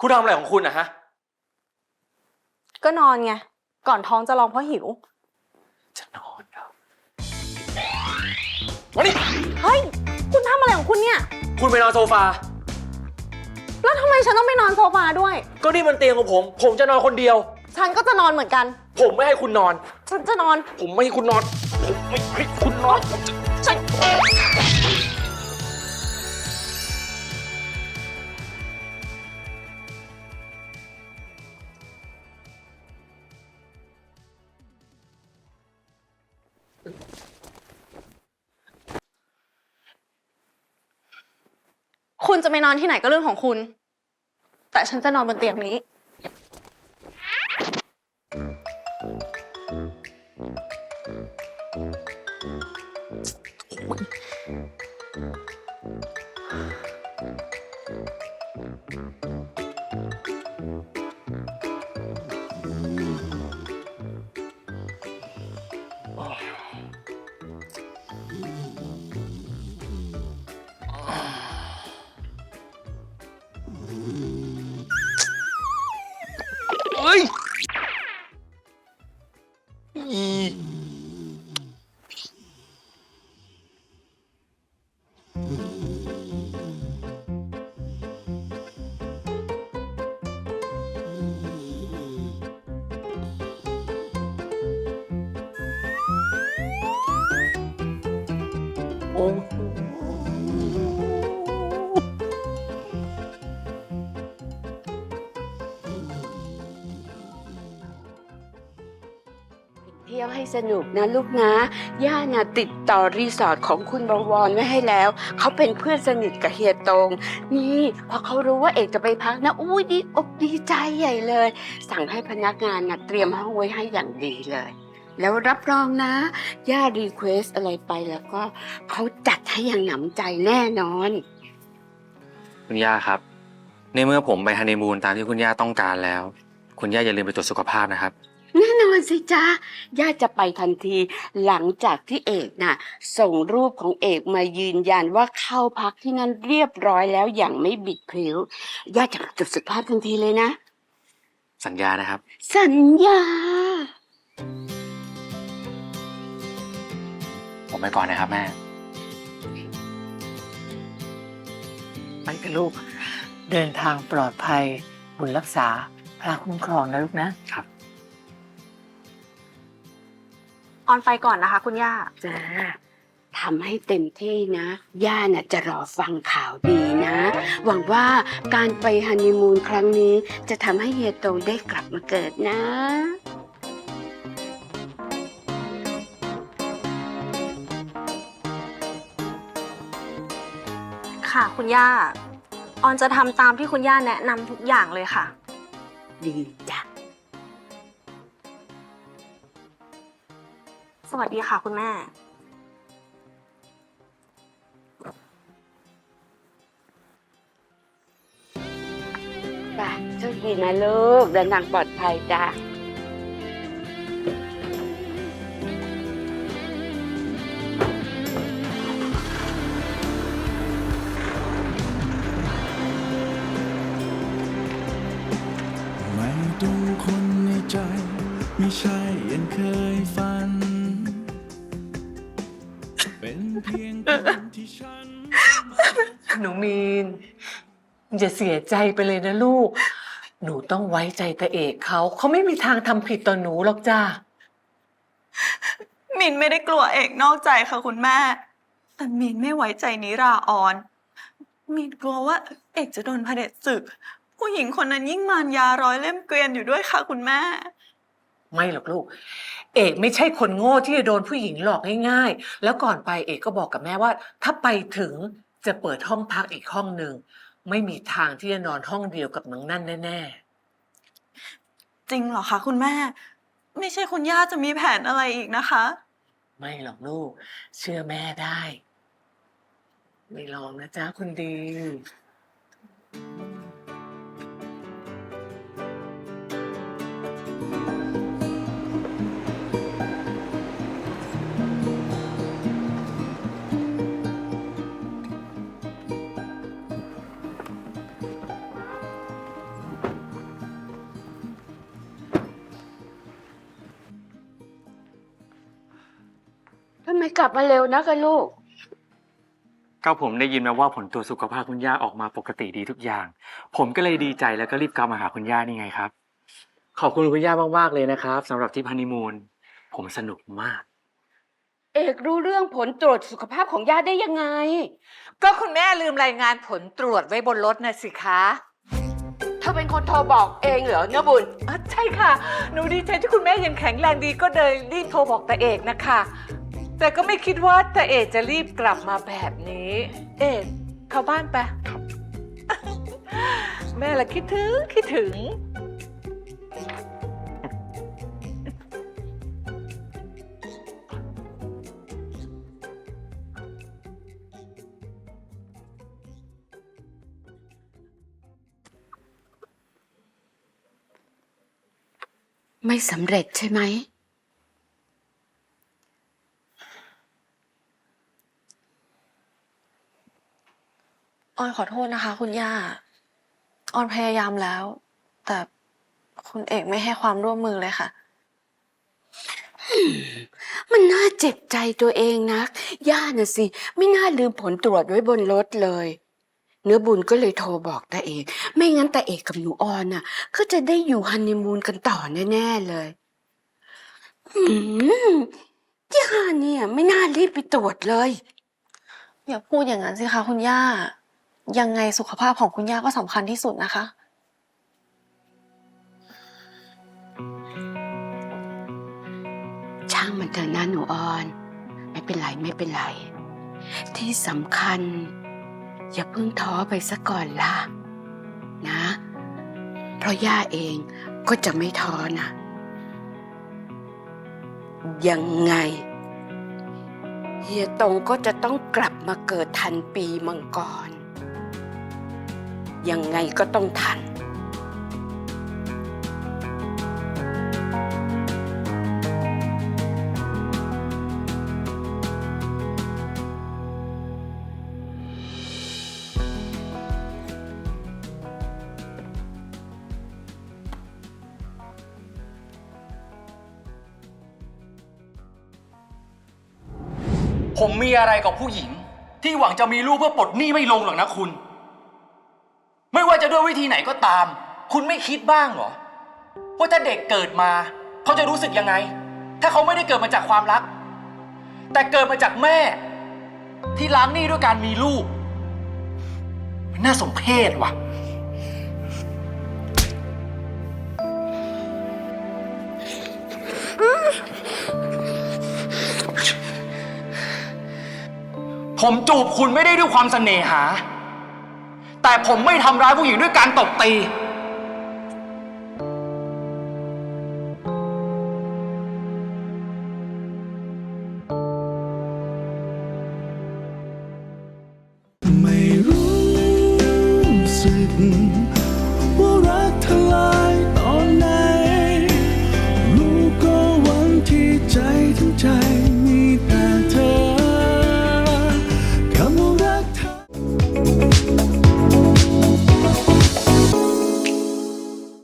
คุณทำอะไรของคุณนะฮะ ก็นอนไง ก่อนท้องจะร้องเพราะหิว จะนอนครับมานี่เฮ้ย คุณทำอะไรของคุณเนี่ย คุณไปนอนโซฟา แล้วทำไมฉันต้องไปนอนโซฟาด้วย ก็นี่มันเตียงของผม ผมจะนอนคนเดียว ฉันก็จะนอนเหมือนกัน ผมไม่ให้คุณนอน ฉันจะนอน ผมไม่ให้คุณนอน ผมไม่ให้ คุณจะไปนอนที่ไหนก็เรื่องของคุณ แต่ฉันจะนอนบนเตียงนี้ เอ้ยอีโอ้ เที่ยวให้สนุกนะลูกนะ ย่าน่ะติดต่อรีสอร์ทของคุณบวรไว้ให้แล้ว เขาเป็นเพื่อนสนิทกับเฮียตง นี่พอเขารู้ว่าเอกจะไปพักนะอุ้ยดีอกดีใจใหญ่เลย สั่งให้พนักงานน่ะเตรียมห้องไว้ให้อย่างดีเลย แล้วรับรองนะ ย่ารีเควสอะไรไปแล้วก็เขาจัดให้อย่างหนำใจแน่นอน คุณย่าครับ ในเมื่อผมไปฮันนีมูนตามที่คุณย่าต้องการแล้ว คุณย่าอย่าลืมไปตรวจสุขภาพนะครับ แน่นอนสิจ๊ะย่าจะไปทันทีหลังจากที่เอกน่ะ ส่งรูปของเอกมายืนยันว่าเข้าพักที่นั่นเรียบร้อยแล้วอย่างไม่บิดพริ้วย่าจะไปตรวจสุขภาพทันทีเลยนะ สัญญานะครับ สัญญา ผมไปก่อนนะครับแม่ ไปเถอะลูก เดินทางปลอดภัย บุญรักษาพระคุ้มครองนะลูกนะ ออนไปก่อนนะคะ คุณย่า จ้าทำให้เต็มที่นะ ย่าน่ะจะรอฟังข่าวดีนะ หวังว่าการไปฮันนีมูนครั้งนี้ จะทำให้เฮียโตได้กลับมาเกิดนะ ค่ะ คุณย่า ออนจะทำตามที่คุณย่าแนะนำทุกอย่างเลยค่ะ ดีจ้ะ สวัสดีค่ะคุณแม่ไปโชคดีนะลูกเดินทางปลอดภัยจ้ะไม่ต้องคนในใจ ไม่ใช่อยังเคยฝัน หนูมีนอย่าเสียใจไปเลยนะลูก หนูต้องไว้ใจตาเอกเขา เขาไม่มีทางทำผิดต่อหนูหรอกจ้า มินไม่ได้กลัวเอกนอกใจค่ะคุณแม่ แต่มินไม่ไว้ใจนิราออน มินกลัวว่าเอกจะโดนพระเผด็จศึก ผู้หญิงคนนั้นยิ่งมารยาร้อยเล่มเกวียนอยู่ด้วยค่ะคุณแม่ ไม่หรอกลูก เอกไม่ใช่คนโง่ที่จะโดนผู้หญิงหลอกง่ายๆ แล้วก่อนไปเอกก็บอกกับแม่ว่า ถ้าไปถึงจะเปิดห้องพักอีกห้องหนึ่ง ไม่มีทางที่จะนอนห้องเดียวกับนางนั่นแน่จริงเหรอคะคุณแม่ ไม่ใช่คุณย่าจะมีแผนอะไรอีกนะคะ ๆ ไม่หรอกลูก เชื่อแม่ได้ ไม่ลองนะจ๊ะคุณดี กลับมาเร็วนะกันลูก ก็ผมได้ยินมาว่าผลตรวจสุขภาพคุณย่าออกมาปกติดีทุกอย่าง ผมก็เลยดีใจแล้วก็รีบกลับมาหาคุณย่านี่ไงครับ ขอบคุณคุณย่ามากๆเลยนะครับสำหรับทริปฮันนีมูนผมสนุกมาก เอกรู้เรื่องผลตรวจสุขภาพของย่าได้ยังไง ก็คุณแม่ลืมรายงานผลตรวจไว้บนรถนะสิคะ เธอเป็นคนโทรบอกเองเหรอเนื้อบุญอะใช่ค่ะ หนูดีใจที่คุณแม่ยังแข็งแรงดีก็เลยรีบโทรบอกตาเอกนะคะ แต่ก็ไม่คิดว่าตาเอกจะรีบกลับมาแบบนี้ เอกเข้าบ้านไปะแม่ละคิดถึงคิดถึง ไม่สำเร็จใช่ไหม ออนขอโทษนะคะ คุณย่า ออนพยายามแล้ว แต่คุณเอกไม่ให้ความร่วมมือเลยค่ะ มันน่าเจ็บใจตัวเองนัก ย่าน่ะสิ ไม่น่าลืมผลตรวจไว้บนรถเลย เนื้อบุญก็เลยโทรบอกตาเอก ไม่งั้นตาเอกกับหนูออนน่ะ ก็จะได้อยู่ฮันนีมูนกันต่อแน่ ๆ เลยอืมย่าเนี่ย ไม่น่ารีบไปตรวจเลย อย่าพูดอย่างนั้นสิคะคุณย่า ยังไงสุขภาพของคุณย่าก็สำคัญที่สุดนะคะ ช่างมันเถอะนะหนูออน ไม่เป็นไรไม่เป็นไร ที่สำคัญ อย่าเพิ่งท้อไปซะก่อนล่ะ นะ เพราะย่าเองก็จะไม่ท้อนะ ยังไง เฮียตงก็จะต้องกลับมาเกิดทันปีมังกร ยังไงก็ต้องทัน ผมมีอะไรกับผู้หญิง ที่หวังจะมีลูกเพื่อปลดหนี้ไม่ลงหรอกนะคุณ ไม่ว่าจะด้วยวิธีไหนก็ตาม คุณไม่คิดบ้างเหรอ ว่าถ้าเด็กเกิดมา เขาจะรู้สึกยังไง ถ้าเขาไม่ได้เกิดมาจากความรัก แต่เกิดมาจากแม่ ที่ล้างหนี้ด้วยการมีลูก มันน่าสมเพชว่ะ ผมจูบคุณไม่ได้ด้วยความเสน่หา แต่ผมไม่ทำร้ายผู้หญิงด้วยการตบตี ไม่รู้สึกว่ารักทลายตอนไหน รู้ก็หวังที่ใจทั้งใจ